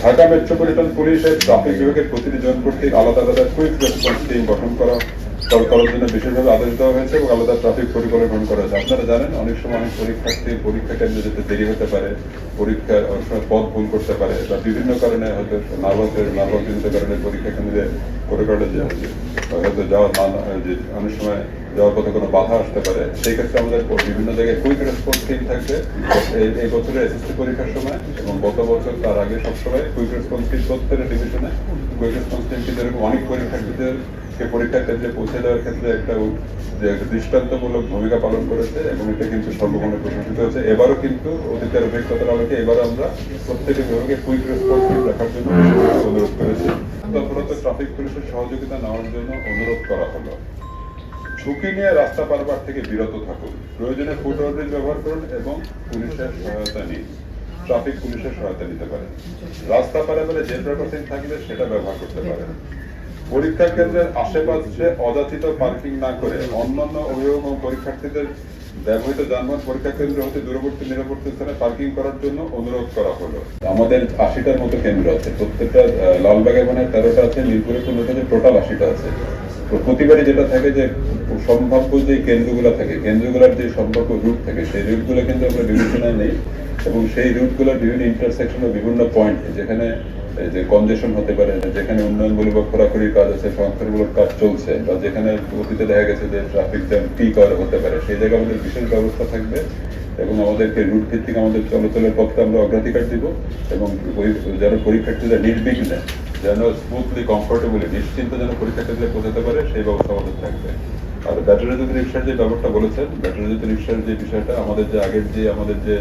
Dhaka metropolitan পুলিশের traffic বিভাগের প্রতিটি জন কর্তৃক আলাদা আলাদা কুইক রেসপন্স টিম গঠন করা কর- করার জন্য বিশেষভাবে আদেশ দেওয়া হয়েছে এবং আলাদা ট্রাফিক পরিকল্পনা করা হয়েছে। আপনারা জানেন, অনেক সময় অনেক পরীক্ষার্থী পরীক্ষা কেন্দ্রে যেতে দেরি হতে পারে পরীক্ষা অনেক সময় পথ ভুল করতে পারে বা বিভিন্ন কারণে হয়তো নার্ভাসের নার্ভাসজনিত কারণে পরীক্ষা কেন্দ্রে পরিকল্পনা যে হয়তো যাওয়ার যে অনেক সময় যাওয়ার পথে কোনো বাধা আসতে পারে। সেই ক্ষেত্রে আমাদের বিভিন্ন জায়গায় কুইক রেসপন্স টিম থাকবে। এই- বছরের এসএসসি পরীক্ষার সময় এবং গত বছর তার আগে সবসময় কুইক রেসপন্স টিম প্রত্যেকটা ডিভিশনে কুইক রেসপন্স টিম কিন্তু এরকম অনেক পরীক্ষার্থীদেরকে পরীক্ষা কেন্দ্রে পৌঁছে দেওয়ার ক্ষেত্রে একটা দৃষ্টান্তমূলক ভূমিকা পালন করেছে এবং এটা কিন্তু সর্বমনে প্রশংসিত হয়েছে। এবারও কিন্তু অতীতের অভিজ্ঞতার আলোকে এবারও আমরা প্রত্যেকটি বিভাগে কুইক রেসপন্স রাখার জন্য অনুরোধ করেছি। তৎপরত ট্রাফিক পুলিশের সহযোগিতা নেওয়ার জন্য অনুরোধ করা হলো। ঝুঁকি নিয়ে রাস্তা পারবার থেকে বিরত থাকুন। প্রয়োজনে ফুট ওভারব্রিজ ব্যবহার করুন এবং পুলিশের সহায়তা নিন। ট্রাফিক পুলিশের সহায়তা নিতে পারেন। রাস্তা পারাপারে জেব্রা ক্রসিং থাকলে সেটা ব্যবহার করতে পারেন। পরীক্ষা কেন্দ্রের আশেপাশে অযাচিত পার্কিং না করে অন্যান্য অভিভাবক এবং পরীক্ষার্থীদের ব্যবহৃত যানবাহন পরীক্ষা কেন্দ্র হতে দূরবর্তী নিরাপত্তি স্থানে পার্কিং করার জন্য অনুরোধ করা হলো। আমাদের আশিটার মতো কেন্দ্র আছে। প্রত্যেকটা আহ, লালবাগে মানে তেরোটা আছে মিরপুরে পনেরোটা আছে টোটাল আশিটা আছে। তো প্রতিবারই যেটা থাকে যে সম্ভাব্য যে কেন্দ্রগুলো থাকে কেন্দ্রগুলোর যে সম্ভাব্য রুট থাকে সেই রুটগুলো কিন্তু আমরা বিবেচনায় নেই। এবং সেই রুটগুলোর বিভিন্ন ইন্টারসেকশন বিভিন্ন পয়েন্ট যেখানে যে কনজেশন হতে পারে যেখানে উন্নয়নমূলক বা খোরাখুরির কাজ আছে সংস্কারমূলক কাজ চলছে, বা যেখানে অতীতে দেখা গেছে যে ট্রাফিক জ্যাম পিক আওয়ার হতে পারে, সেই জায়গায় আমাদের বিশেষ ব্যবস্থা থাকবে এবং আমাদেরকে রুট ভিত্তিক আমাদের চলাচলের পথটা আমরা অগ্রাধিকার দিব এবং যারা পরীক্ষার্থীরা নির্বিঘ্নে যেন স্মুথলি কমফোর্টেবলি নিশ্চিন্ত যেন পরীক্ষা কেন্দ্রে পৌঁছাতে পারে, সেই ব্যবস্থা আমাদের থাকবে। আর ব্যাটারি যদি রিক্সার যে ব্যাপারটা বলেছেন ব্যাটারি যদি রিক্সার যে বিষয়টা, আমাদের যে আগের যে আমাদের যে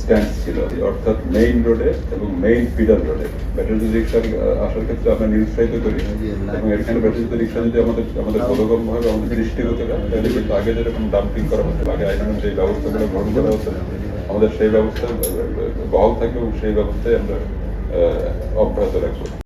স্ট্যান্ড ছিল অর্থাৎ মেইন রোডে এবং মেইন ফিডার রোডে ব্যাটারি রিক্সা আসার ক্ষেত্রে আমরা নিরুৎসাহিত করি, এবং এখানে ব্যাটারি রিক্সা যদি আমাদের আমাদের বোধগম্য ভাবে আমাদের দৃষ্টিগত তাহলে কিন্তু আগে যেরকম ডাম্পিং করা হতো, আগে আইনের যে ব্যবস্থাগুলো গ্রহণ করা হতো, আমাদের সেই ব্যবস্থা বহাল থাকবে এবং সেই ব্যবস্থায় আমরা অব্যাহত রাখব।